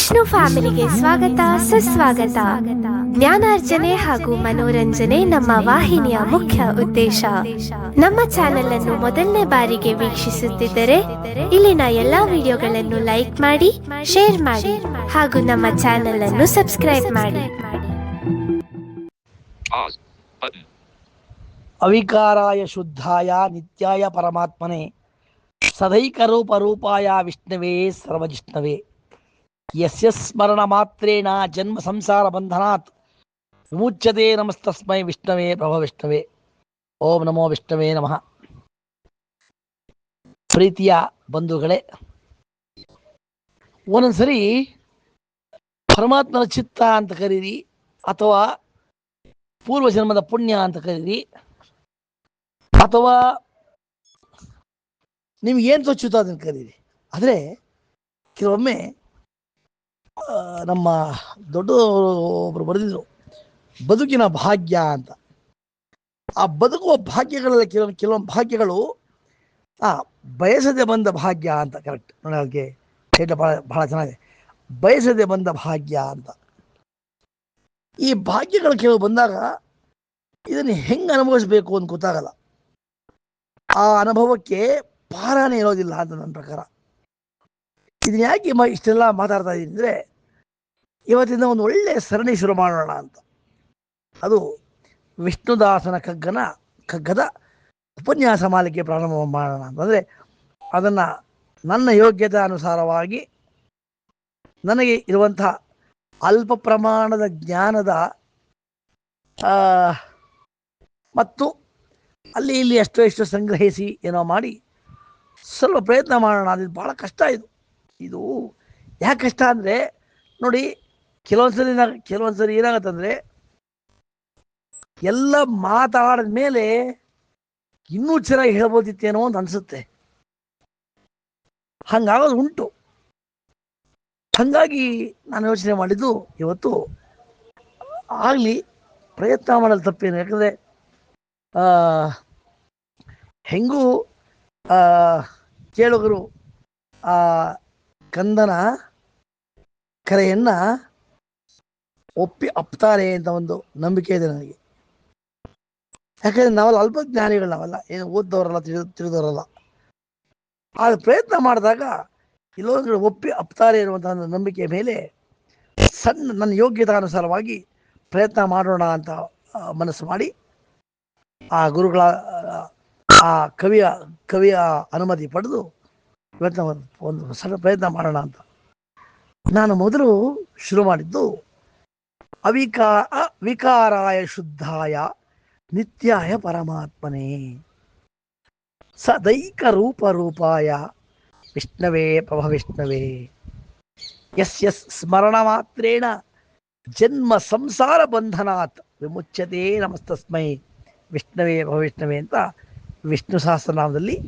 ವಿಷ್ಣು ಫ್ಯಾಮಿಲಿಗೆ ಸ್ವಾಗತ, ಸುಸ್ವಾಗತ. ಜ್ಞಾನಾರ್ಜನೆ ಹಾಗೂ ಮನೋರಂಜನೆ ನಮ್ಮ ವಾಹಿನಿಯ ಮುಖ್ಯ ಉದ್ದೇಶ. ನಮ್ಮ ಚಾನೆಲ್ ಅನ್ನು ಮೊದಲನೇ ಬಾರಿಗೆ ವೀಕ್ಷಿಸುತ್ತಿದ್ದರೆ, ಇಲ್ಲಿನ ಎಲ್ಲಾ ವಿಡಿಯೋಗಳನ್ನು ಲೈಕ್ ಮಾಡಿ, ಶೇರ್ ಮಾಡಿ ಹಾಗೂ ನಮ್ಮ ಚಾನೆಲ್ ಅನ್ನು ಸಬ್ಸ್ಕ್ರೈಬ್ ಮಾಡಿ. ಅವಿಕಾರಾಯ ಶುದ್ಧಾಯ ನಿತ್ಯಾಯ ಪರಮಾತ್ಮನೇ, ಸದೈಕರೂಪರೂಪಾಯ ವಿಷ್ಣುವೇ ಸರ್ವಜಿಷ್ಣವೇ. ಯಸ್ಯ ಸ್ಮರಣ ಮಾತ್ರೇಣ ಜನ್ಮ ಸಂಸಾರ ಬಂಧನಾತ್ ವಿಮುಚ್ಯತೆ ನಮಸ್ತಸ್ಮೈ ವಿಷ್ಣವೇ ಪ್ರಭ ವಿಷ್ಣವೇ ಓಂ ನಮೋ ವಿಷ್ಣವೇ ನಮಃ ಪ್ರೀತಿಯ ಬಂಧುಗಳೇ ಒಂದೊಂದ್ಸರಿ ಪರಮಾತ್ಮನ ಚಿತ್ತ ಅಂತ ಕರೀರಿ, ಅಥವಾ ಪೂರ್ವ ಜನ್ಮದ ಪುಣ್ಯ ಅಂತ ಕರೀರಿ, ಅಥವಾ ನಿಮ್ಗೆ ಏನು ತೋಚುತ್ತೋ ಅದನ್ನು ಕರೀರಿ. ಆದರೆ ಕೆಲವೊಮ್ಮೆ ನಮ್ಮ ದೊಡ್ಡ ಒಬ್ರು ಬರೆದಿದ್ರು, ಬದುಕಿನ ಭಾಗ್ಯ ಅಂತ. ಆ ಬದುಕುವ ಭಾಗ್ಯಗಳಲ್ಲಿ ಕೆಲವೊಂದು ಕೆಲವೊಂದು ಭಾಗ್ಯಗಳು, ಆ, ಬಯಸದೆ ಬಂದ ಭಾಗ್ಯ ಅಂತ ಕರೆಕ್ಟ್ ನೋಡಿ ಅದಕ್ಕೆ ಹೇಳ ಭಾಳ ಭಾಳ ಚೆನ್ನಾಗಿದೆ. ಬಯಸದೆ ಬಂದ ಭಾಗ್ಯ ಅಂತ. ಈ ಭಾಗ್ಯಗಳು ಕೆಲವು ಬಂದಾಗ ಇದನ್ನು ಹೆಂಗೆ ಅನುಭವಿಸ್ಬೇಕು ಅಂತ ಗೊತ್ತಾಗಲ್ಲ. ಆ ಅನುಭವಕ್ಕೆ ಪಾರಾನೇ ಇರೋದಿಲ್ಲ ಅಂತ ನನ್ನ ಪ್ರಕಾರ. ಇದನ್ನ ಯಾಕೆ ಮ ಇಷ್ಟೆಲ್ಲ ಮಾತಾಡ್ತಾ ಇದ್ದೀನಿ ಅಂದರೆ, ಇವತ್ತಿಂದ ಒಂದು ಒಳ್ಳೆಯ ಸರಣಿ ಶುರು ಮಾಡೋಣ ಅಂತ. ಅದು ವಿಷ್ಣುದಾಸನ ಕಗ್ಗನ ಕಗ್ಗದ ಉಪನ್ಯಾಸ ಮಾಲಿಕೆ ಪ್ರಾರಂಭ ಮಾಡೋಣ ಅಂತಂದರೆ ಅದನ್ನು ನನ್ನ ಯೋಗ್ಯತೆ ಅನುಸಾರವಾಗಿ ನನಗೆ ಇರುವಂಥ ಅಲ್ಪ ಪ್ರಮಾಣದ ಜ್ಞಾನದ ಮತ್ತು ಅಲ್ಲಿ ಇಲ್ಲಿ ಎಷ್ಟೋ ಎಷ್ಟೋ ಸಂಗ್ರಹಿಸಿ ಏನೋ ಮಾಡಿ ಸ್ವಲ್ಪ ಪ್ರಯತ್ನ ಮಾಡೋಣ. ಅದು ಭಾಳ ಕಷ್ಟ ಇದು. ಇದು ಯಾಕೆ ಕಷ್ಟ ಅಂದರೆ, ನೋಡಿ ಕೆಲವೊಂದ್ಸರಿ ಕೆಲವೊಂದ್ಸರಿ ಏನಾಗತ್ತಂದ್ರೆ, ಎಲ್ಲ ಮಾತಾಡಿದ ಮೇಲೆ ಇನ್ನೂ ಚೆನ್ನಾಗಿ ಹೇಳ್ಬೋದಿತ್ತೇನೋ ಅಂತ ಅನ್ಸುತ್ತೆ. ಹಂಗಾಗೋದು ಉಂಟು. ಹಾಗಾಗಿ ನಾನು ಯೋಚನೆ ಮಾಡಿದ್ದು ಇವತ್ತು ಆಗಲಿ ಪ್ರಯತ್ನ ಮಾಡಲು ತಪ್ಪೇನು. ಯಾಕಂದರೆ ಹೆಂಗೂ ಕೇಳುಗರು ಕಂದನ ಕರೆಯನ್ನ ಒಪ್ಪಿ ಅಪ್ತಾರೆ ಅಂತ ಒಂದು ನಂಬಿಕೆ ಇದೆ ನನಗೆ. ಯಾಕಂದ್ರೆ ನಾವೆಲ್ಲ ಅಲ್ಪಜ್ಞಾನಿಗಳು ನಾವೆಲ್ಲ. ಏನು ಓದ್ದವರಲ್ಲ, ತಿಳಿದು, ತಿಳಿದವರಲ್ಲ. ಆದ್ರೆ ಪ್ರಯತ್ನ ಮಾಡಿದಾಗ ಇಲ್ಲೊಂದು ಒಪ್ಪಿ ಅಪ್ತಾರೆ ಒಂದು ನಂಬಿಕೆಯ ಮೇಲೆ ಸಣ್ಣ ನನ್ನ ಯೋಗ್ಯತಾನುಸಾರವಾಗಿ ಪ್ರಯತ್ನ ಮಾಡೋಣ ಅಂತ ಮನಸ್ಸು ಮಾಡಿ ಆ ಗುರುಗಳ ಆ ಕವಿಯ ಕವಿಯ ಅನುಮತಿ ಪಡೆದು ಇವತ್ತು ಒಂದು ಒಂದು ಪ್ರಯತ್ನ ಮಾಡೋಣ ಅಂತ. ನಾನು ಮೊದಲು ಶುರು ಮಾಡಿದ್ದು ಅವಿಕಾ ಅವಿಕಾರಾಯ ಶುದ್ಧಾಯ ನಿತ್ಯಾಯ ಪರಮಾತ್ಮನೇ. ಸದೈಕ ರೂಪ ರೂಪಾಯ. ವಿಷ್ಣವೇ ಪ್ರಭ ವಿಷ್ಣವೇ. ಯಸ್ ಯಸ್ ಸ್ಮರಣ ಮಾತ್ರೇಣ ಜನ್ಮ ಸಂಸಾರ ಬಂಧನಾತ್ ವಿಮುಚ್ಯತೆ ನಮಸ್ತಸ್ಮೈ. ವಿಷ್ಣವೇ ಪ್ರಭ ವಿಷ್ಣವೇ ಅಂತ ವಿಷ್ಣು ಸಹಸ್ರನಾಮದಲ್ಲಿ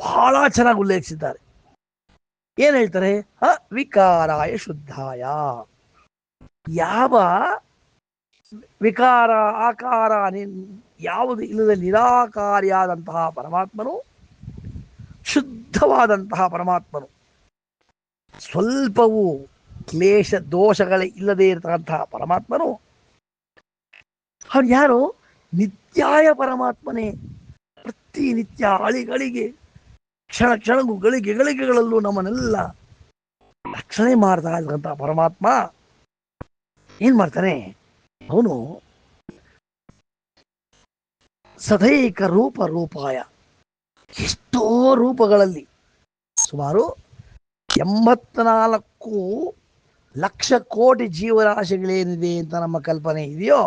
ಬಹಳ ಚೆನ್ನಾಗಿ ಉಲ್ಲೇಖಿಸಿದ್ದಾರೆ. ಏನ್ ಹೇಳ್ತಾರೆ? ಹ, ವಿಕಾರಾಯ ಶುದ್ಧಾಯ. ಯಾವ ವಿಕಾರ, ಆಕಾರ ಯಾವುದು ಇಲ್ಲದ ನಿರಾಕಾರಿಯಾದಂತಹ ಪರಮಾತ್ಮನು, ಶುದ್ಧವಾದಂತಹ ಪರಮಾತ್ಮನು. ಸ್ವಲ್ಪವೂ ಕ್ಲೇಶ ದೋಷಗಳೇ ಇಲ್ಲದೆ ಇರತಕ್ಕಂತಹ ಪರಮಾತ್ಮನು, ಅವನು ಯಾರು? ನಿತ್ಯಾಯ ಪರಮಾತ್ಮನೇ. ಪ್ರತಿನಿತ್ಯ ಅಳಿಗಳಿಗೆ ಕ್ಷಣ ಕ್ಷಣಗೂ ಗಳಿಗೆ ಗಳಿಗೆಗಳಲ್ಲೂ ನಮ್ಮನ್ನೆಲ್ಲ ರಕ್ಷಣೆ ಮಾಡ್ತಾ ಇರುವಂತಹ ಪರಮಾತ್ಮ ಏನ್ ಮಾಡ್ತಾನೆ? ಅವನು ಸದೈಕ ರೂಪ ರೂಪಾಯ. ಎಷ್ಟೋ ರೂಪಗಳಲ್ಲಿ ಸುಮಾರು ಎಂಬತ್ನಾಲ್ಕು ಲಕ್ಷ ಕೋಟಿ ಜೀವರಾಶಿಗಳೇನಿದೆ ಅಂತ ನಮ್ಮ ಕಲ್ಪನೆ ಇದೆಯೋ?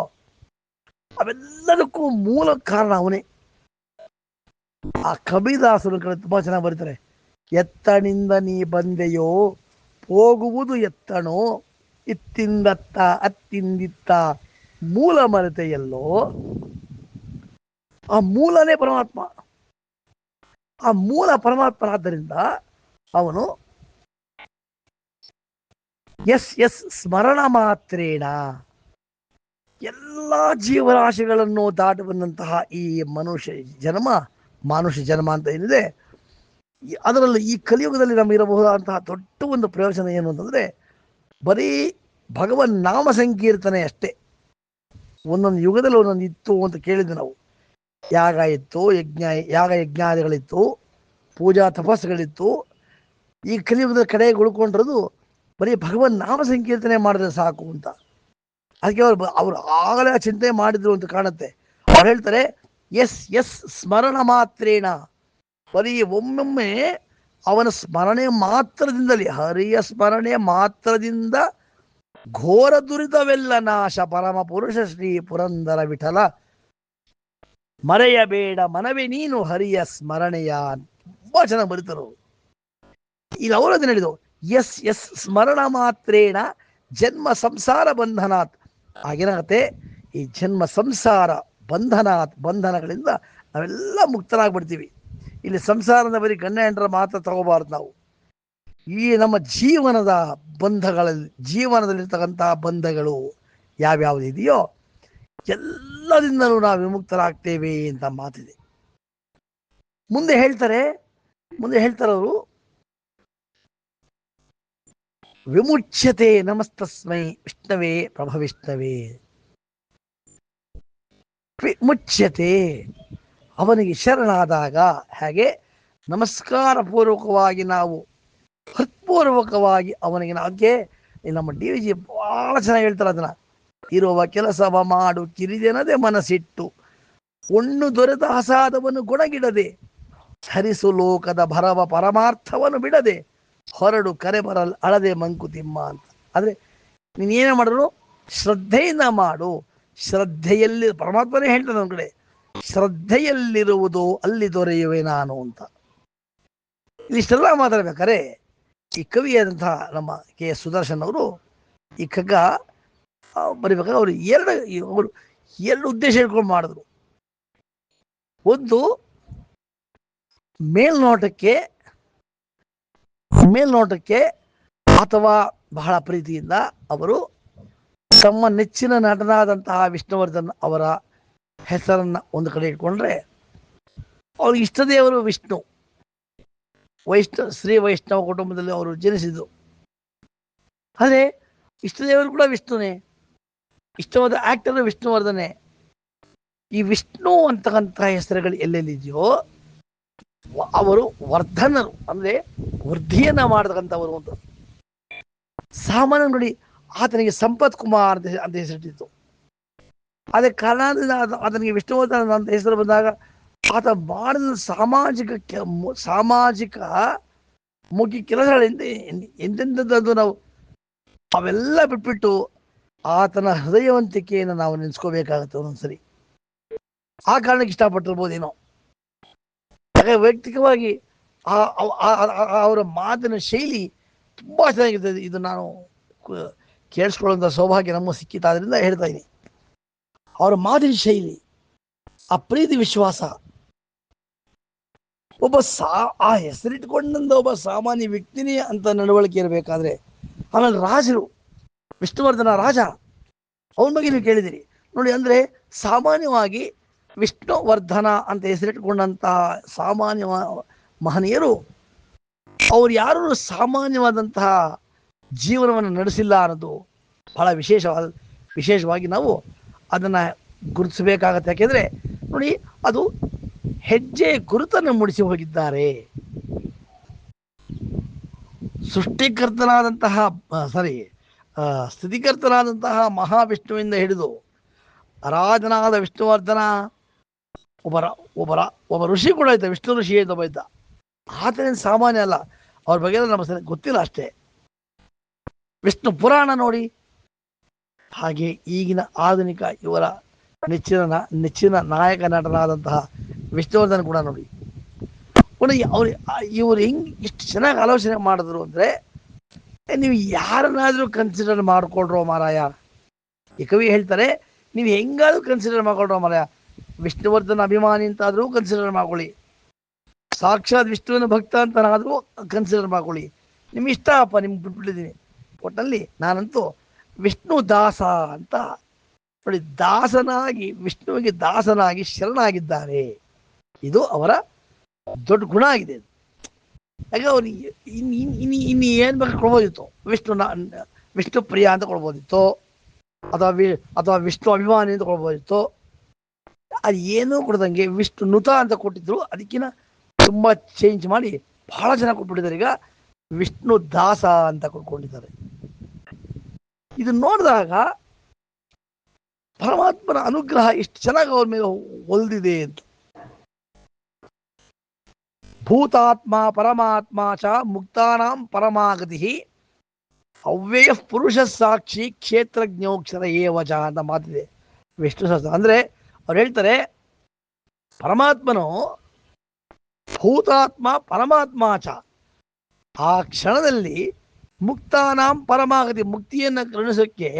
ಅವೆಲ್ಲದಕ್ಕೂ ಮೂಲ ಕಾರಣ ಅವನೇ. ಆ ಕಬಿದಾಸರು ತುಂಬಾ ಚೆನ್ನಾಗಿ ಬರೀತಾರೆ. ಎತ್ತನಿಂದ ನೀ ಬಂದೆಯೋ, ಹೋಗುವುದು ಎತ್ತಣೋ, ಇತ್ತಿಂದತ್ತ ಅತ್ತಿಂದಿತ್ತ ಮೂಲ ಮರೆತೆಯಲ್ಲೋ? ಆ ಮೂಲನೇ ಪರಮಾತ್ಮ. ಆ ಮೂಲ ಪರಮಾತ್ಮನಾದ್ದರಿಂದ ಅವನು ಎಸ್ ಎಸ್ ಸ್ಮರಣ ಮಾತ್ರೇಣ. ಎಲ್ಲ ಜೀವರಾಶಿಗಳನ್ನು ದಾಟಿ ಬಂದಂತಹ ಈ ಮನುಷ್ಯ ಜನ್ಮ ಮಾನುಷ್ಯ ಜನ್ಮ ಅಂತ ಏನಿದೆ ಅದರಲ್ಲಿ ಈ ಕಲಿಯುಗದಲ್ಲಿ ನಮಗಿರಬಹುದಾದಂತಹ ದೊಡ್ಡ ಒಂದು ಪ್ರಯೋಜನ ಏನು ಅಂತಂದ್ರೆ, ಬರೀ ಭಗವನ್ ನಾಮ ಸಂಕೀರ್ತನೆ ಅಷ್ಟೇ. ಒಂದೊಂದು ಯುಗದಲ್ಲಿ ಒಂದೊಂದು ಇತ್ತು ಅಂತ ಕೇಳಿದ್ವಿ ನಾವು. ಯಾಗ ಇತ್ತು, ಯಜ್ಞ, ಯಾಗ ಯಜ್ಞಾದಿಗಳಿತ್ತು, ಪೂಜಾ ತಪಸ್ಸುಗಳಿತ್ತು. ಈ ಕಲಿಯುಗದ ಕಡೆಗೆ ಉಳ್ಕೊಂಡಿರೋದು ಬರೀ ಭಗವನ್ ನಾಮ ಸಂಕೀರ್ತನೆ ಮಾಡಿದ್ರೆ ಸಾಕು ಅಂತ. ಅದಕ್ಕೆ ಅವ್ರು ಅವ್ರು ಆಗಲೇ ಚಿಂತೆ ಮಾಡಿದ್ರು ಅಂತ ಕಾಣುತ್ತೆ. ಅವ್ರು ಹೇಳ್ತಾರೆ ಎಸ್ ಎಸ್, ಸ್ಮರಣ ಮಾತ್ರೇಣ ಬರೀ ಒಮ್ಮೊಮ್ಮೆ ಅವನ ಸ್ಮರಣೆ ಮಾತ್ರದಿಂದಲೇ, ಹರಿಯ ಸ್ಮರಣೆ ಮಾತ್ರದಿಂದ ಘೋರ ದುರಿತವೆಲ್ಲ ನಾಶ, ಪರಮ ಪುರುಷ ಶ್ರೀ ಪುರಂದರ ವಿಠಲ. ಮರೆಯಬೇಡ ಮನವೇ ನೀನು ಹರಿಯ ಸ್ಮರಣೆಯ. ತುಂಬಾ ಚೆನ್ನಾಗಿ ಬರೀತರು. ಇಲ್ಲಿ ಅವರು ಅದನ್ನ ಹೇಳಿದ್ರು ಎಸ್ ಎಸ್, ಸ್ಮರಣ ಮಾತ್ರೇಣ ಜನ್ಮ ಸಂಸಾರ ಬಂಧನಾತ್. ಆಗೇನಾಗತ್ತೆ ಈ ಜನ್ಮ ಸಂಸಾರ. ಬಂಧನಾತ್ ಬಂಧನಗಳಿಂದ ನಾವೆಲ್ಲ ಮುಕ್ತರಾಗ್ಬಿಡ್ತೀವಿ. ಇಲ್ಲಿ ಸಂಸಾರದ ಬರೀ ಗಂಡ ಹೆಂಡರ ಮಾತ್ರ ತಗೋಬಾರ್ದು ನಾವು. ಈ ನಮ್ಮ ಜೀವನದ ಬಂಧಗಳಲ್ಲಿ ಜೀವನದಲ್ಲಿರ್ತಕ್ಕಂತಹ ಬಂಧಗಳು ಯಾವ್ಯಾವ್ದು ಇದೆಯೋ ಎಲ್ಲದಿಂದಲೂ ನಾವು ವಿಮುಕ್ತರಾಗ್ತೇವೆ ಅಂತ ಮಾತಿದೆ. ಮುಂದೆ ಹೇಳ್ತಾರೆ ಮುಂದೆ ಹೇಳ್ತಾರೆ ಅವರು ವಿಮುಚ್ಯತೆ ನಮಸ್ತಸ್ಮೈ ವಿಷ್ಣವೇ ಪ್ರಭವಿಷ್ಣವೇ. ವಿಮುಚ್ಯತೆ ಅವನಿಗೆ ಶರಣಾದಾಗ ಹಾಗೆ ನಮಸ್ಕಾರ ಪೂರ್ವಕವಾಗಿ ನಾವು ಹೃತ್ಪೂರ್ವಕವಾಗಿ ಅವನಿಗೆ ಅದಕ್ಕೆ ನಮ್ಮ ಡಿ ವಿ ಜಿ ಭಾಳ ಚೆನ್ನಾಗಿ ಹೇಳ್ತಾರೆ ಅದನ್ನ. ಇರುವ ಕೆಲಸವ ಮಾಡು, ಕಿರಿದೆನದೆ ಮನಸ್ಸಿಟ್ಟು ಒಣ್ಣು ದೊರೆತ ಹಸಾದವನ್ನು ಗುಣಗಿಡದೆ, ಹರಿಸು ಲೋಕದ ಭರವ ಪರಮಾರ್ಥವನ್ನು ಬಿಡದೆ, ಹೊರಡು ಕರೆ ಬರಲ್ ಅಳದೆ ಮಂಕುತಿಮ್ಮ ಅಂತ. ಆದರೆ ನೀನ್ ಏನು ಮಾಡಿದ್ರು ಶ್ರದ್ಧೆಯಿಂದ ಮಾಡು. ಶ್ರದ್ಧೆಯಲ್ಲಿ, ಪರಮಾತ್ಮನೇ ಹೇಳ್ತಾನೆ ಒಂದ್ ಕಡೆ, ಶ್ರದ್ಧೆಯಲ್ಲಿರುವುದು ಅಲ್ಲಿ ದೊರೆಯುವೆ ನಾನು ಅಂತ. ಇದಿಷ್ಟೆಲ್ಲ ಮಾತಾಡ್ಬೇಕಾರೆ ಈ ಕವಿಯಾದಂತಹ ನಮ್ಮ ಕೆ ಎಸ್ ಸುದರ್ಶನ್ ಅವರು, ಈ ಕಗ್ಗ ಬರಿಬೇಕಾದ್ರೆ ಅವರು ಎರಡು ಅವರು ಎರಡು ಉದ್ದೇಶ ಇಟ್ಕೊಂಡು ಮಾಡಿದ್ರು. ಒಂದು, ಮೇಲ್ನೋಟಕ್ಕೆ ಮೇಲ್ನೋಟಕ್ಕೆ ಅಥವಾ ಬಹಳ ಪ್ರೀತಿಯಿಂದ ಅವರು ತಮ್ಮ ನೆಚ್ಚಿನ ನಟನಾದಂತಹ ವಿಷ್ಣುವರ್ಧನ್ ಅವರ ಹೆಸರನ್ನ ಒಂದು ಕಡೆ ಇಟ್ಕೊಂಡ್ರೆ ಅವ್ರಿಗೆ ಇಷ್ಟದೇವರು ವಿಷ್ಣು. ವೈಷ್ಣವ ಶ್ರೀ ವೈಷ್ಣವ ಕುಟುಂಬದಲ್ಲಿ ಅವರು ಜನಿಸಿದ್ರು ಆದರೆ ಇಷ್ಟದೇವರು ಕೂಡ ವಿಷ್ಣುನೇ. ಇಷ್ಟವಾದ ಆಕ್ಟರ್ ವಿಷ್ಣುವರ್ಧನೆ. ಈ ವಿಷ್ಣು ಅಂತಕ್ಕಂತಹ ಹೆಸರುಗಳು ಎಲ್ಲೆಲ್ಲಿದೆಯೋ, ಅವರು ವರ್ಧನರು. ಅಂದ್ರೆ ವೃದ್ಧಿಯನ್ನ ಮಾಡತಕ್ಕಂಥವರು ಅಂತ. ಸಾಮಾನ್ಯ ನೋಡಿ ಆತನಿಗೆ ಸಂಪತ್ ಕುಮಾರ್ ಅಂತ ಅಂತ ಹೆಸರಿಟ್ಟಿತ್ತು. ಅದೇ ಕಾರಣದಿಂದ ಆತ- ಆತನಿಗೆ ವಿಷ್ಣುವರ್ಧನ ಅಂತ ಹೆಸರು ಬಂದಾಗ ಆತ ಮಾಡಿದ ಸಾಮಾಜಿಕ ಸಾಮಾಜಿಕ ಮುಖ್ಯ ಕೆಲಸಗಳಿಂದ ಎಂತೆಂಥದ್ದು ನಾವು ಅವೆಲ್ಲ ಬಿಟ್ಬಿಟ್ಟು ಆತನ ಹೃದಯವಂತಿಕೆಯನ್ನು ನಾವು ನೆನೆಸ್ಕೋಬೇಕಾಗುತ್ತೆ ಒಂದೊಂದ್ಸರಿ. ಆ ಕಾರಣಕ್ಕೆ ಇಷ್ಟಪಟ್ಟಿರ್ಬೋದೇನೋ. ಯಾಕಂದ್ರೆ ವೈಯಕ್ತಿಕವಾಗಿ ಆ- ಅವರ ಮಾತಿನ ಶೈಲಿ ತುಂಬಾ ಚೆನ್ನಾಗಿರ್ತದೆ. ಇದು ನಾನು ಕೇಳಿಸ್ಕೊಳ್ಳುವಂಥ ಸೌಭಾಗ್ಯ ನಮ್ಮ ಸಿಕ್ಕಿತಾದ್ರಿಂದ ಹೇಳ್ತಾ ಇದ್ದೀನಿ ಅವರ ಮಾದರಿ ಶೈಲಿ, ಆ ಪ್ರೀತಿ ವಿಶ್ವಾಸ, ಒಬ್ಬ ಸಾ, ಆ ಹೆಸರಿಟ್ಕೊಂಡಂತ ಒಬ್ಬ ಸಾಮಾನ್ಯ ವ್ಯಕ್ತಿನೇ ಅಂತ ನಡವಳಿಕೆ ಇರಬೇಕಾದ್ರೆ, ಆಮೇಲೆ ರಾಜರು, ವಿಷ್ಣುವರ್ಧನ ರಾಜ, ಅವನ ಬಗ್ಗೆ ನೀವು ಕೇಳಿದಿರಿ. ನೋಡಿ, ಅಂದ್ರೆ ಸಾಮಾನ್ಯವಾಗಿ ವಿಷ್ಣುವರ್ಧನ ಅಂತ ಹೆಸರಿಟ್ಕೊಂಡಂತ ಸಾಮಾನ್ಯ ಮಹನೀಯರು, ಅವ್ರು ಯಾರು ಸಾಮಾನ್ಯವಾದಂತಹ ಜೀವನವನ್ನು ನಡೆಸಿಲ್ಲ ಅನ್ನೋದು ಬಹಳ ವಿಶೇಷವಾದ ವಿಶೇಷವಾಗಿ ನಾವು ಅದನ್ನು ಗುರುತಿಸಬೇಕಾಗತ್ತೆ. ಯಾಕೆಂದರೆ ನೋಡಿ, ಅದು ಹೆಜ್ಜೆ ಗುರುತನ್ನು ಮೂಡಿಸಿ ಹೋಗಿದ್ದಾರೆ. ಸೃಷ್ಟಿಕರ್ತನಾದಂತಹ ಸಾರಿ ಸ್ಥಿತಿಕರ್ತನಾದಂತಹ ಮಹಾವಿಷ್ಣುವಿಂದ ಹಿಡಿದು ರಾಜನಾದ ವಿಷ್ಣುವರ್ಧನ, ಒಬ್ಬರ ಒಬ್ಬರ, ಒಬ್ಬ ಋಷಿ ಕೂಡ ಇದ್ದ, ವಿಷ್ಣು ಋಷಿ ಇದ್ದ ಒಬ್ಬ ಇದ್ದ. ಆತನೇನು ಸಾಮಾನ್ಯ ಅಲ್ಲ, ಅವ್ರ ಬಗ್ಗೆ ನಮಗೆ ಗೊತ್ತಿಲ್ಲ ಅಷ್ಟೇ. ವಿಷ್ಣು ಪುರಾಣ ನೋಡಿ. ಹಾಗೆ ಈಗಿನ ಆಧುನಿಕ ಇವರ ನೆಚ್ಚಿನ ನೆಚ್ಚಿನ ನಾಯಕ ನಟನಾದಂತಹ ವಿಷ್ಣುವರ್ಧನ್ ಕೂಡ ನೋಡಿ. ಅವ್ರು ಇವರು ಹೆಂಗ್ ಇಷ್ಟು ಚೆನ್ನಾಗಿ ಆಲೋಚನೆ ಮಾಡಿದ್ರು ಅಂದ್ರೆ ನೀವು ಯಾರನ್ನಾದ್ರೂ ಕನ್ಸಿಡರ್ ಮಾಡ್ಕೊಳ್ರೋ ಮಾರಾಯ. ಈ ಕವಿ ಹೇಳ್ತಾರೆ, ನೀವು ಹೆಂಗಾದ್ರೂ ಕನ್ಸಿಡರ್ ಮಾಡ್ಕೊಳ್ರೋ ಮಾರಾಯ. ವಿಷ್ಣುವರ್ಧನ್ ಅಭಿಮಾನಿ ಅಂತಾದ್ರೂ ಕನ್ಸಿಡರ್ ಮಾಡ್ಕೊಳ್ಳಿ. ಸಾಕ್ಷಾತ್ ವಿಷ್ಣುವಿನ ಭಕ್ತ ಅಂತನಾದ್ರೂ ಕನ್ಸಿಡರ್ ಮಾಡ್ಕೊಳ್ಳಿ. ನಿಮ್ಗೆ ಇಷ್ಟ ಅಪ್ಪ, ನಿಮ್ಗೆ ಬಿಟ್ಬಿಟ್ಟಿದ್ದೀನಿ. ಒಟ್ಟಲ್ಲಿ ನಾನಂತೂ ವಿಷ್ಣು ದಾಸ ಅಂತ ನೋಡಿ, ದಾಸನಾಗಿ, ವಿಷ್ಣುವಿಗೆ ದಾಸನಾಗಿ ಶರಣಾಗಿದ್ದಾರೆ. ಇದು ಅವರ ದೊಡ್ಡ ಗುಣ ಆಗಿದೆ ಯಾಕೆ ಅವ್ರು ಇನ್ ಇನ್ನು ಇನ್ನು ಏನು ಬೇಕು ಕೊಡ್ಬೋದಿತ್ತು. ವಿಷ್ಣು ವಿಷ್ಣು ಪ್ರಿಯ ಅಂತ ಕೊಡ್ಬೋದಿತ್ತು. ಅಥವಾ ವಿ ಅಥವಾ ವಿಷ್ಣು ಅಭಿಮಾನಿ ಅಂತ ಕೊಡ್ಬೋದಿತ್ತು. ಅದು ಏನೂ ಕೊಡ್ದಂಗೆ ವಿಷ್ಣು ನುತ ಅಂತ ಕೊಟ್ಟಿದ್ರು. ಅದಕ್ಕಿಂತ ತುಂಬ ಚೇಂಜ್ ಮಾಡಿ ಬಹಳ ಜನ ಕೊಟ್ಬಿಟ್ಟಿದ್ದಾರೆ. ಈಗ ವಿಷ್ಣು ದಾಸ ಅಂತ ಕೊಟ್ಕೊಂಡಿದ್ದಾರೆ ಇದು ನೋಡಿದಾಗ ಪರಮಾತ್ಮನ ಅನುಗ್ರಹ ಇಷ್ಟು ಚೆನ್ನಾಗಿ ಅವ್ರ ಮೇಲೆ ಹೊಲ್ದಿದೆ ಅಂತ. ಭೂತಾತ್ಮ ಪರಮಾತ್ಮ ಚ ಮುಕ್ತಾನಾಂ ಪರಮಾಗತಿ ಅವ್ಯಯ ಪುರುಷ ಸಾಕ್ಷಿ ಕ್ಷೇತ್ರಜ್ಞೋಕ್ಷರ ಏವಜ ಅಂತ ಮಾತಿದೆ. ವಿಷ್ಣು ಸಹಸ್ರ. ಅಂದ್ರೆ ಅವ್ರು ಹೇಳ್ತಾರೆ, ಪರಮಾತ್ಮನು ಭೂತಾತ್ಮ ಪರಮಾತ್ಮ ಚ ಆ ಕ್ಷಣದಲ್ಲಿ ಮುಕ್ತಾನಾಂ ಪರಮಾಗತಿ, ಮುಕ್ತಿಯನ್ನು ಕರುಣಿಸೋಕ್ಕೆ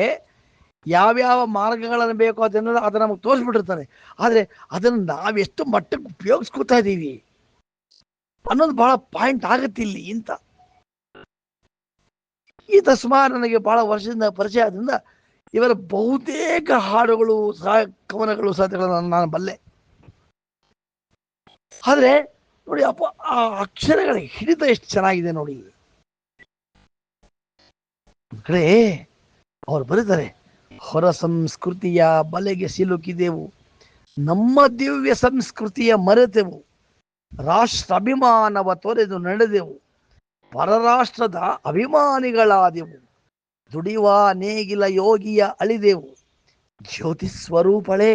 ಯಾವ್ಯಾವ ಮಾರ್ಗಗಳನ್ನು ಬೇಕೋ ಅದನ್ನೆಲ್ಲ ಅದನ್ನು ನಮಗೆ ತೋರಿಸ್ಬಿಟ್ಟಿರ್ತಾನೆ ಆದರೆ ಅದನ್ನು ನಾವೆಷ್ಟು ಮಟ್ಟಕ್ಕೆ ಉಪಯೋಗಿಸ್ಕೊತಾ ಇದ್ದೀವಿ ಅನ್ನೋದು ಬಹಳ ಪಾಯಿಂಟ್ ಆಗುತ್ತೆ ಇಲ್ಲಿ ಇಂತ. ಈ ತಸ್ಮಾ ನನಗೆ ಬಹಳ ವರ್ಷದಿಂದ ಪರಿಚಯ ಆದ್ರಿಂದ ಇವರ ಬಹುತೇಕ ಹಾಡುಗಳು ಸಹ, ಕವನಗಳು ಸಾಧ್ಯಗಳನ್ನು ನಾನು ಬಲ್ಲೆ. ಆದ್ರೆ ನೋಡಿ, ಅಪ್ಪ, ಆ ಅಕ್ಷರಗಳ ಹಿಡಿತ ಎಷ್ಟು ಚೆನ್ನಾಗಿದೆ ನೋಡಿ. ಕಡೆ ಅವ್ರು ಬರೀತಾರೆ, ಹೊರ ಸಂಸ್ಕೃತಿಯ ಬಲೆಗೆ ಸಿಲುಕಿದೆವು, ನಮ್ಮ ದಿವ್ಯ ಸಂಸ್ಕೃತಿಯ ಮರೆತೆವು, ರಾಷ್ಟ್ರ ಅಭಿಮಾನವ ತೊರೆದು ನಡೆದೆವು, ಪರರಾಷ್ಟ್ರದ ಅಭಿಮಾನಿಗಳಾದೆವು, ದುಡಿಯುವ ನೇಗಿಲ ಯೋಗಿಯ ಅಳಿದೆವು, ಜ್ಯೋತಿ ಸ್ವರೂಪಳೇ,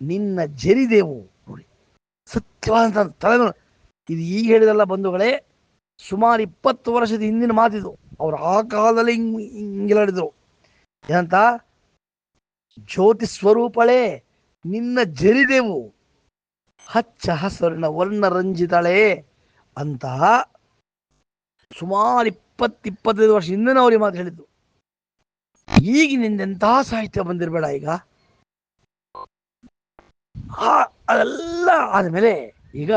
ನಿನ್ನ ಜರಿದೆವು ನೋಡಿ ತಲೆನೋವು. ತಲೆ ಇದು ಈಗ ಹೇಳಿದಲ್ಲ ಬಂಧುಗಳೇ, ಸುಮಾರು ಇಪ್ಪತ್ತು ವರ್ಷದ ಹಿಂದಿನ ಮಾತಿದು. ಅವ್ರು ಆ ಕಾಲದಲ್ಲಿ ಹಿಂಗ್ ಹಿಂಗಿಲಾಡಿದ್ರು ಏನಂತ? ಜ್ಯೋತಿ ಸ್ವರೂಪಳೆ, ನಿನ್ನ ಜರಿದೆವು. ಹಚ್ಚ ಹಸರಿನ ವರ್ಣ ರಂಜಿತಾಳೆ ಅಂತ ಸುಮಾರು ಇಪ್ಪತ್ತಿಪ್ಪತ್ತೈದು ವರ್ಷ ಹಿಂದಿನ ಅವ್ರಿಗೆ ಮಾತು ಹೇಳಿದ್ದು ಈಗಿನಿಂದೆಂತಹ ಸಾಹಿತ್ಯ ಬಂದಿರಬೇಡ ಈಗ? ಆ, ಅದೆಲ್ಲ ಆದಮೇಲೆ ಈಗ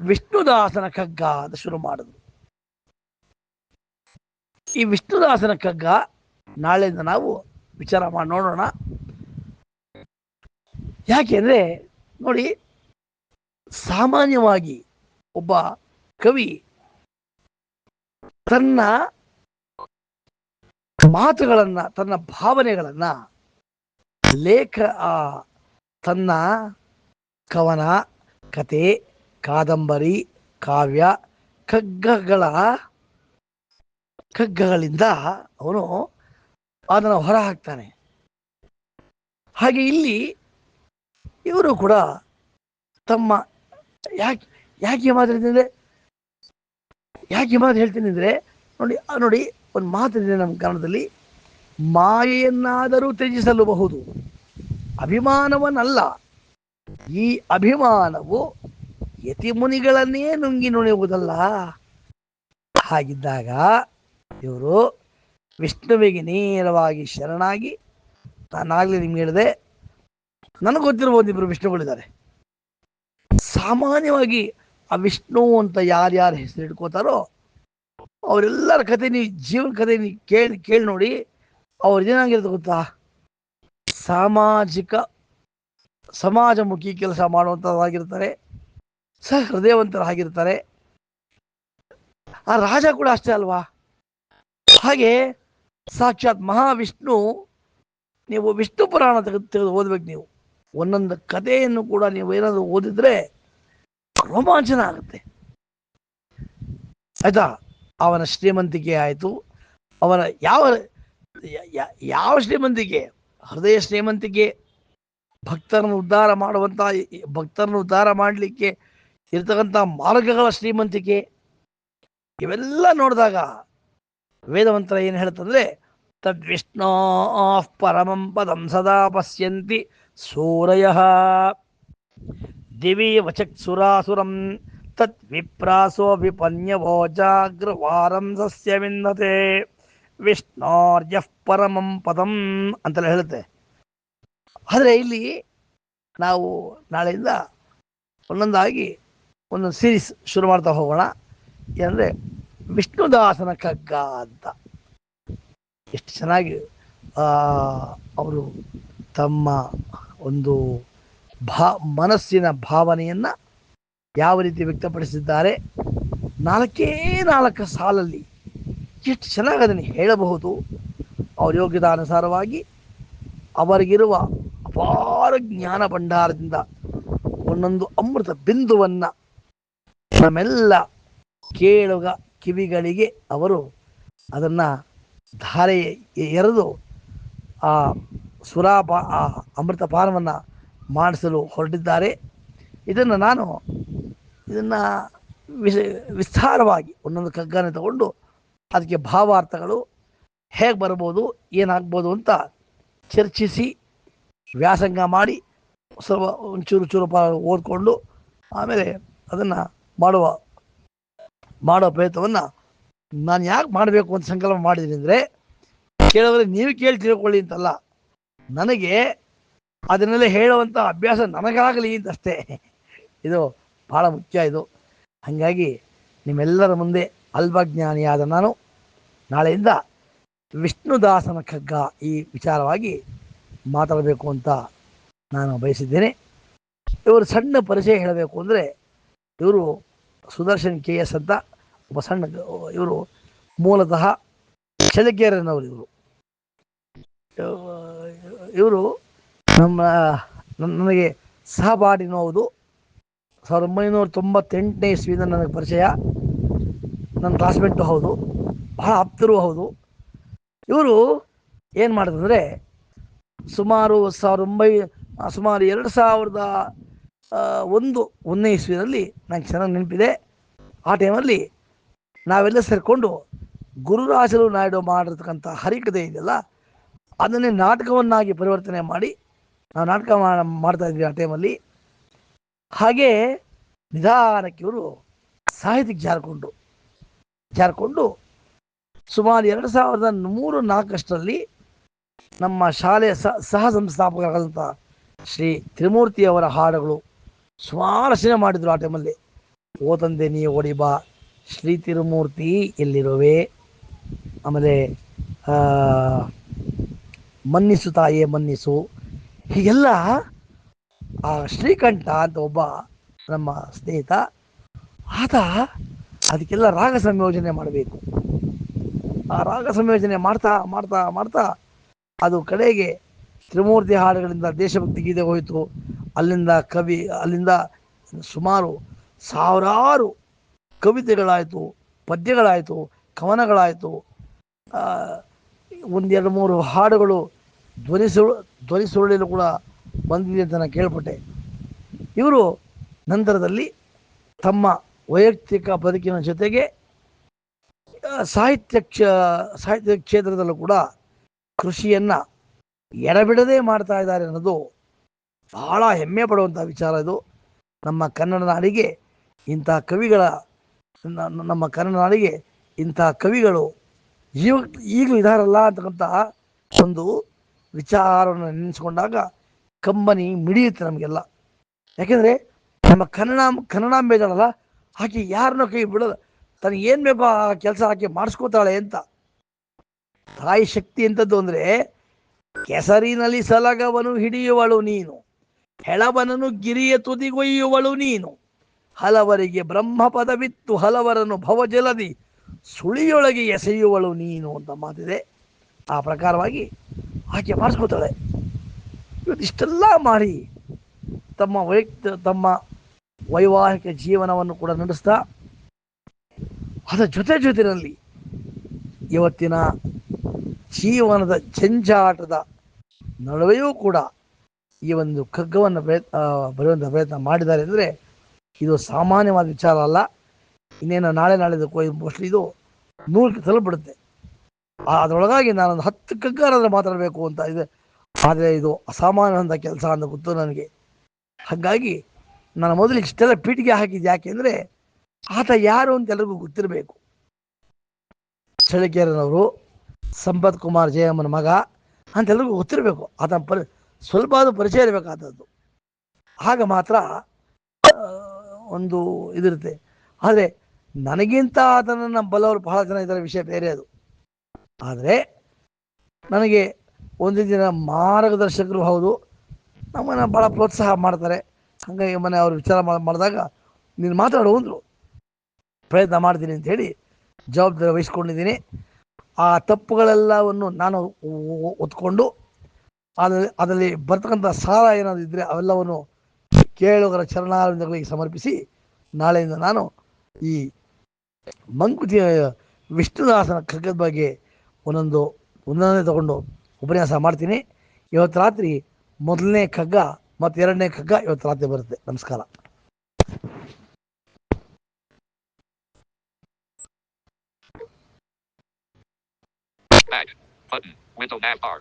ವಿಷ್ಣುದಾಸನ ಕಗ್ಗ ಅಂತ ಶುರು ಮಾಡಿದ್ರು. ಈ ವಿಷ್ಣುದಾಸನ ಕಗ್ಗ ನಾಳೆಯಿಂದ ನಾವು ವಿಚಾರ ಮಾಡಿ ನೋಡೋಣ. ಯಾಕೆಂದ್ರೆ ನೋಡಿ, ಸಾಮಾನ್ಯವಾಗಿ ಒಬ್ಬ ಕವಿ ತನ್ನ ಮಾತುಗಳನ್ನ, ತನ್ನ ಭಾವನೆಗಳನ್ನ ಲೇಖ, ಆ ತನ್ನ ಕವನ, ಕತೆ, ಕಾದಂಬರಿ, ಕಾವ್ಯ ಕಗ್ಗಗಳ ಕಗ್ಗಗಳಿಂದ ಅವನು ಅದನ್ನು ಹೊರ ಹಾಕ್ತಾನೆ ಹಾಗೆ ಇಲ್ಲಿ ಇವರು ಕೂಡ ತಮ್ಮ ಯಾಕೆ ಯಾಕೆ ಈ ಮಾತು ಹೇಳ್ತೀನಿ ಅಂದ್ರೆ, ಯಾಕೆ ಮಾತು ಹೇಳ್ತೀನಿ ಅಂದ್ರೆ, ನೋಡಿ ನೋಡಿ, ಒಂದು ಮಾತಿದೆ ನಮ್ಮ ಕನ್ನಡದಲ್ಲಿ ಮಾಯೆಯನ್ನಾದರೂ ತ್ಯಜಿಸಲುಬಹುದು. ಅಭಿಮಾನವನ್ನಲ್ಲ ಈ ಅಭಿಮಾನವು ಯತಿಮುನಿಗಳನ್ನೇ ನುಂಗಿ ನುಣಿಯುವುದಲ್ಲ ಹಾಗಿದ್ದಾಗ ಇವರು ವಿಷ್ಣುವಿಗೆ ನೇರವಾಗಿ ಶರಣಾಗಿ ನಾನಾಗ್ಲೇ ನಿಮ್ಗೆ ಹೇಳಿದೆ, ನನಗೆ ಗೊತ್ತಿರ್ಬೋದು ಇಬ್ಬರು ವಿಷ್ಣುಗಳಿದ್ದಾರೆ. ಸಾಮಾನ್ಯವಾಗಿ ಆ ವಿಷ್ಣು ಅಂತ ಯಾರ್ಯಾರು ಹೆಸರು ಇಟ್ಕೋತಾರೋ, ಅವರೆಲ್ಲರ ಕಥೆ ನೀವು ಜೀವನ ಕಥೆ ನೀವು ಕೇಳಿ ಕೇಳಿ ನೋಡಿ ಅವ್ರದ್ದೇನಾಗಿರುತ್ತೆ ಗೊತ್ತಾ? ಸಾಮಾಜಿಕ, ಸಮಾಜಮುಖಿ ಕೆಲಸ ಮಾಡುವಂಥದ್ದಾಗಿರ್ತಾರೆ ಹೃದಯವಂತರಾಗಿರ್ತಾರೆ ಆ ರಾಜ ಕೂಡ ಅಷ್ಟೇ ಅಲ್ವಾ? ಹಾಗೆ ಸಾಕ್ಷಾತ್ ಮಹಾವಿಷ್ಣು, ನೀವು ವಿಷ್ಣು ಪುರಾಣ ತೆಗೆದು ತೆಗೆದು ಓದ್ಬೇಕು ನೀವು. ಒಂದೊಂದು ಕಥೆಯನ್ನು ಕೂಡ ನೀವು ಏನಾದರೂ ಓದಿದ್ರೆ ರೋಮಾಂಚನ ಆಗುತ್ತೆ. ಆಯ್ತಾ? ಅವನ ಶ್ರೀಮಂತಿಕೆ ಆಯಿತು. ಅವನ ಯಾವ ಯಾವ ಶ್ರೀಮಂತಿಕೆ? ಹೃದಯ ಶ್ರೀಮಂತಿಕೆ ಭಕ್ತರನ್ನು ಉದ್ಧಾರ ಮಾಡುವಂಥ ಭಕ್ತರನ್ನು ಉದ್ಧಾರ ಮಾಡಲಿಕ್ಕೆ ಇರ್ತಕ್ಕಂಥ ಮಾರ್ಗಗಳ ಶ್ರೀಮಂತಿಕೆ ಇವೆಲ್ಲ ನೋಡಿದಾಗ ವೇದಮಂತ್ರ ಏನು ಹೇಳ್ತಂದ್ರೆ ತದ್ವಿಷ್ಣೋ ಪರಮಂ ಪದಂ ಸದಾ ಪಶ್ಯಂತಿ ಸೂರಯ. ದಿವಿ ವಚಕ್ಸುರಾಸುರಂ ತತ್ ವಿಪ್ರಾಸೋ ವಿಪನ್ಯವೋ ಜಾಗ್ರವಾರಂ ಸಸ್ಯ ವಿಷ್ಣೋರ್ಯ ಪರಮಂ ಪದಂ ಅಂತೆಲ್ಲ ಹೇಳುತ್ತೆ. ಆದರೆ ಇಲ್ಲಿ ನಾವು ನಾಳೆಯಿಂದ ಒಂದೊಂದಾಗಿ ಒಂದೊಂದು ಸೀರೀಸ್ ಶುರು ಮಾಡ್ತಾ ಹೋಗೋಣ. ಏನಂದರೆ ವಿಷ್ಣುದಾಸನ ಕಗ್ಗ ಅಂತ. ಎಷ್ಟು ಚೆನ್ನಾಗಿ ಅವರು ತಮ್ಮ ಒಂದು ಭಾ, ಮನಸ್ಸಿನ ಭಾವನೆಯನ್ನ ಯಾವ ರೀತಿ ವ್ಯಕ್ತಪಡಿಸಿದ್ದಾರೆ. ನಾಲ್ಕೇ ನಾಲ್ಕು ಸಾಲಲ್ಲಿ ಎಷ್ಟು ಚೆನ್ನಾಗಿ ಅದನ್ನು ಹೇಳಬಹುದು? ಅವರ ಯೋಗ್ಯದ ಅನುಸಾರವಾಗಿ ಅವರಿಗಿರುವ ಅಪಾರ ಜ್ಞಾನ ಭಂಡಾರದಿಂದ ಒಂದೊಂದು ಅಮೃತ ಬಿಂದುವನ್ನ ನಮ್ಮೆಲ್ಲ ಕೇಳುಗ ಕಿವಿಗಳಿಗೆ ಅವರು ಅದನ್ನ ಧಾರೆ ಎರೆದು ಆ ಸುರಾಪ, ಆ ಅಮೃತಪಾನವನ್ನು ಮಾಡಿಸಲು ಹೊರಟಿದ್ದಾರೆ. ಇದನ್ನು ನಾನು ಇದನ್ನು ವಿಸ್ತಾರವಾಗಿ ಒಂದೊಂದು ಕಗ್ಗನ ತಗೊಂಡು ಅದಕ್ಕೆ ಭಾವಾರ್ಥಗಳು ಹೇಗೆ ಬರ್ಬೋದು, ಏನಾಗ್ಬೋದು ಅಂತ ಚರ್ಚಿಸಿ, ವ್ಯಾಸಂಗ ಮಾಡಿ, ಸ್ವಲ್ಪ ಒಂಚೂರು ಚೂರು ಓದ್ಕೊಂಡು ಆಮೇಲೆ ಅದನ್ನು ಮಾಡುವ ಮಾಡೋ ಪ್ರಯತ್ನವನ್ನು ನಾನು ಯಾಕೆ ಮಾಡಬೇಕು ಅಂತ ಸಂಕಲ್ಪ ಮಾಡಿದ್ದೀನಿ ಅಂದರೆ, ಕೇಳಿದ್ರೆ ನೀವು ಕೇಳಿ ತಿಳ್ಕೊಳ್ಳಿ ಅಂತಲ್ಲ. ನನಗೆ ಅದನ್ನೆಲ್ಲ ಹೇಳುವಂಥ ಅಭ್ಯಾಸ ನನಗಾಗಲಿ ಅಂತಷ್ಟೇ. ಇದು ಭಾಳ ಮುಖ್ಯ ಇದು. ಹಾಗಾಗಿ ನಿಮ್ಮೆಲ್ಲರ ಮುಂದೆ ಅಲ್ಪಜ್ಞಾನಿಯಾದ ನಾನು ನಾಳೆಯಿಂದ ವಿಷ್ಣುದಾಸನ ಖಗ್ಗ ಈ ವಿಚಾರವಾಗಿ ಮಾತಾಡಬೇಕು ಅಂತ ನಾನು ಬಯಸಿದ್ದೇನೆ. ಇವರು ಸಣ್ಣ ಪರಿಚಯ ಹೇಳಬೇಕು ಅಂದರೆ ಇವರು ಸುದರ್ಶನ್ ಕೆ ಎಸ್ ಅಂತ ಒಬ್ಬ ಸಣ್ಣ ಇವರು ಮೂಲತಃ ಚಲಕೇರನವರು ಇವರು. ಇವರು ನಮ್ಮ ನನಗೆ ಸಹಪಾಠಿನೋದು ಸಾವಿರದ ಒಂಬೈನೂರ ತೊಂಬತ್ತೆಂಟನೇ ಇಸ್ವಿಯಿಂದ ನನಗೆ ಪರಿಚಯ. ನನ್ನ ಕ್ಲಾಸ್ಮೇಟು ಹೌದು, ಬಹಳ ಆಪ್ತರು ಹೌದು. ಇವರು ಏನು ಮಾಡಿದ್ರೆ ಸುಮಾರು ಸಾವಿರದ ಒಂಬೈ ಸುಮಾರು ಎರಡು ಸಾವಿರದ ಒಂದು, ಒಂದನೇ ಇಸ್ವಿನಲ್ಲಿ ನಂಗೆ ಚೆನ್ನಾಗಿ ನೆನಪಿದೆ. ಆ ಟೈಮಲ್ಲಿ ನಾವೆಲ್ಲ ಸೇರಿಕೊಂಡು ಗುರುರಾಜರು ನಾಯ್ಡು ಮಾಡಿರ್ತಕ್ಕಂಥ ಹರಿಕತೆ ಇದೆಯಲ್ಲ, ಅದನ್ನೇ ನಾಟಕವನ್ನಾಗಿ ಪರಿವರ್ತನೆ ಮಾಡಿ ನಾವು ನಾಟಕ ಮಾಡ್ತಾ ಇದ್ವಿ ಆ ಟೈಮಲ್ಲಿ ಹಾಗೆ ನಿಧಾನಕ್ಕೆ ಇವರು ಸಾಹಿತ್ಯಕ್ಕೆ ಜಾರಿಕೊಂಡು ಜಾರಿಕೊಂಡು ಸುಮಾರು ಎರಡು ಸಾವಿರದ ಮೂರು ನಾಲ್ಕಷ್ಟರಲ್ಲಿ ನಮ್ಮ ಶಾಲೆಯ ಸಹ ಸಂಸ್ಥಾಪಕರಾದಂಥ ಶ್ರೀ ತ್ರಿಮೂರ್ತಿಯವರ ಹಾಡುಗಳು ಸುಮಾರು ರಚನೆ ಮಾಡಿದರು ಆ ಟೈಮಲ್ಲಿ ಓ ತಂದೆ, ನೀ ಒಡಿಬಾ ಶ್ರೀ ತಿರುಮೂರ್ತಿ ಎಲ್ಲಿರುವೆ? ಆಮೇಲೆ ಮನ್ನಿಸು ತಾಯೇ, ಮನ್ನಿಸು. ಹೀಗೆಲ್ಲ ಆ ಶ್ರೀಕಂಠ ಅಂತ ಒಬ್ಬ ನಮ್ಮ ಸ್ನೇಹಿತ, ಆತ ಅದಕ್ಕೆಲ್ಲ ರಾಗ ಸಂಯೋಜನೆ ಮಾಡಬೇಕು. ಆ ರಾಗ ಸಂಯೋಜನೆ ಮಾಡ್ತಾ ಮಾಡ್ತಾ ಮಾಡ್ತಾ ಅದು ಕಡೆಗೆ ತ್ರಿಮೂರ್ತಿ ಹಾಡುಗಳಿಂದ ದೇಶಭಕ್ತಿ ಗೀತೆ ಹೋಯಿತು. ಅಲ್ಲಿಂದ ಕವಿ, ಅಲ್ಲಿಂದ ಸುಮಾರು ಸಾವಿರಾರು ಕವಿತೆಗಳಾಯಿತು, ಪದ್ಯಗಳಾಯಿತು, ಕವನಗಳಾಯಿತು. ಒಂದೆರಡು ಮೂರು ಹಾಡುಗಳು ಧ್ವನಿ ಸುರು, ಧ್ವನಿ ಕೂಡ ಬಂದಿದೆ ಅಂತ ನಾನು ಕೇಳ್ಪಟ್ಟೆ. ಇವರು ನಂತರದಲ್ಲಿ ತಮ್ಮ ವೈಯಕ್ತಿಕ ಬದುಕಿನ ಜೊತೆಗೆ ಸಾಹಿತ್ಯ ಕ್ಷ ಸಾಹಿತ್ಯ ಕ್ಷೇತ್ರದಲ್ಲೂ ಕೂಡ ಕೃಷಿಯನ್ನ ಎಡಬಿಡದೆ ಮಾಡ್ತಾ ಇದ್ದಾರೆ ಅನ್ನೋದು ಬಹಳ ಹೆಮ್ಮೆ ಪಡುವಂಥ ವಿಚಾರ ಇದು. ನಮ್ಮ ಕನ್ನಡ ನಾಡಿಗೆ ಇಂಥ ಕವಿಗಳ ನಮ್ಮ ಕನ್ನಡ ನಾಡಿಗೆ ಇಂಥ ಕವಿಗಳು ಈಗ ಈಗಲೂ ಇದಾರಲ್ಲ ಅಂತಕ್ಕಂಥ ಒಂದು ವಿಚಾರವನ್ನು ನೆನೆಸ್ಕೊಂಡಾಗ ಕಂಬನಿ ಮಿಡಿಯುತ್ತೆ ನಮಗೆಲ್ಲ. ಯಾಕೆಂದರೆ ನಮ್ಮ ಕನ್ನಡ ಕನ್ನಡಾಂಬೆಗಳಲ್ಲ ಆಕೆ ಯಾರನ್ನೋ ಕೈ ಬಿಡೋದು ತನಗೆ ಏನು ಬೇಕೋ ಆ ಕೆಲಸ ಆಕೆ ಮಾಡಿಸ್ಕೋತಾಳೆ ಅಂತ. ತಾಯಿ ಶಕ್ತಿ ಎಂಥದ್ದು ಅಂದರೆ, ಕೆಸರಿನಲ್ಲಿ ಸಲಗವನು ಹಿಡಿಯುವಳು ನೀನು, ಹೆಳವನನು ಗಿರಿಯ ತುದಿಗೊಯ್ಯುವಳು ನೀನು, ಹಲವರಿಗೆ ಬ್ರಹ್ಮ ಪದವಿತ್ತು ಹಲವರನ್ನು ಭವಜಲದಿ ಸುಳಿಯೊಳಗೆ ಎಸೆಯುವಳು ನೀನು ಅಂತ ಮಾತಿದೆ. ಆ ಪ್ರಕಾರವಾಗಿ ಆಕೆ ಮಾಡಿಸ್ಕೋತಾಳೆ. ಇವತ್ತು ಇಷ್ಟೆಲ್ಲ ಮಾಡಿ ತಮ್ಮ ವೈಯಕ್ತ, ತಮ್ಮ ವೈವಾಹಿಕ ಜೀವನವನ್ನು ಕೂಡ ನಡೆಸ್ತಾ ಅದರ ಜೊತೆ ಜೊತೆಯಲ್ಲಿ ಇವತ್ತಿನ ಜೀವನದ ಜಂಜಾಟದ ನಡುವೆಯೂ ಕೂಡ ಈ ಒಂದು ಕಗ್ಗವನ್ನು ಪ್ರಯತ್ನ ಬರೆಯುವಂಥ ಪ್ರಯತ್ನ ಮಾಡಿದ್ದಾರೆ ಅಂದರೆ ಇದು ಸಾಮಾನ್ಯವಾದ ವಿಚಾರ ಅಲ್ಲ. ಇನ್ನೇನು ನಾಳೆ ನಾಳೆದು ಮೋಸ್ಟ್ಲಿ ಇದು ನೂರಕ್ಕೆ ತಲುಪಿಡುತ್ತೆ. ಅದರೊಳಗಾಗಿ ನಾನೊಂದು ಹತ್ತು ಕಗ್ಗಾರಾದ್ರೆ ಮಾತಾಡಬೇಕು ಅಂತ ಇದೆ, ಆದರೆ ಇದು ಅಸಾಮಾನ್ಯವಾದ ಕೆಲಸ ಅಂತ ಗೊತ್ತು ನನಗೆ. ಹಾಗಾಗಿ ನಾನು ಮೊದಲು ಇಷ್ಟೆಲ್ಲ ಪೀಠಿಗೆ ಹಾಕಿದ್ದು ಯಾಕೆ ಅಂದರೆ, ಆತ ಯಾರು ಅಂತ ಎಲ್ಲರಿಗೂ ಗೊತ್ತಿರಬೇಕು. ಚಳಿಕೇರನವರು ಸಂಪತ್ ಕುಮಾರ್ ಜಯಮ್ಮನ ಮಗ ಅಂತ ಎಲ್ಲರಿಗೂ ಗೊತ್ತಿರಬೇಕು. ಆತ ಪರಿ, ಸ್ವಲ್ಪ ಅದು ಪರಿಚಯ ಇರಬೇಕಾದದ್ದು ಆಗ ಮಾತ್ರ ಒಂದು ಇದಿರುತ್ತೆ. ಆದರೆ, ನನಗಿಂತ ಅದನ್ನು ಬಲವರು ಬಹಳ ಜನ ಇದರ ವಿಷಯ ಬೇರೆ ಅದು. ಆದರೆ, ನನಗೆ ಒಂದು ದಿನ ಮಾರ್ಗದರ್ಶಕರು ಹೌದು, ನಮ್ಮನ್ನು ಭಾಳ ಪ್ರೋತ್ಸಾಹ ಮಾಡ್ತಾರೆ. ಹಾಗಾಗಿ ಮನೆ ಅವ್ರು ವಿಚಾರ ಮಾಡಿದಾಗ ನೀನು ಮಾತಾಡು ಅಂದರು. ಪ್ರಯತ್ನ ಮಾಡ್ತೀನಿ ಅಂತ ಹೇಳಿ ಜವಾಬ್ದಾರಿ ವಹಿಸ್ಕೊಂಡಿದ್ದೀನಿ. ಆ ತಪ್ಪುಗಳೆಲ್ಲವನ್ನು ನಾನು ಒತ್ಕೊಂಡು ಅದರಲ್ಲಿ ಅದರಲ್ಲಿ ಬರ್ತಕ್ಕಂಥ ಸಾರ ಏನಾದರೂ ಇದ್ದರೆ ಅವೆಲ್ಲವನ್ನು ಕೇಳುಗರ ಚರಣಾರವಿಂದಗಳಿಗೆ ಸಮರ್ಪಿಸಿ ನಾಳೆಯಿಂದ ನಾನು ಈ ಮಂಕುತಿ ವಿಷ್ಣುದಾಸನ ಕಗ್ಗದ ಬಗ್ಗೆ ಒಂದೊಂದು ಒಂದೊಂದೇ ತಗೊಂಡು ಉಪನ್ಯಾಸ ಮಾಡ್ತೀನಿ. ಇವತ್ತು ರಾತ್ರಿ ಮೊದಲನೇ ಖಗ್ಗ ಮತ್ತು ಎರಡನೇ ಕಗ್ಗ ಇವತ್ತು ರಾತ್ರಿ ಬರುತ್ತೆ ನಮಸ್ಕಾರ Back. Button. Window nav bar.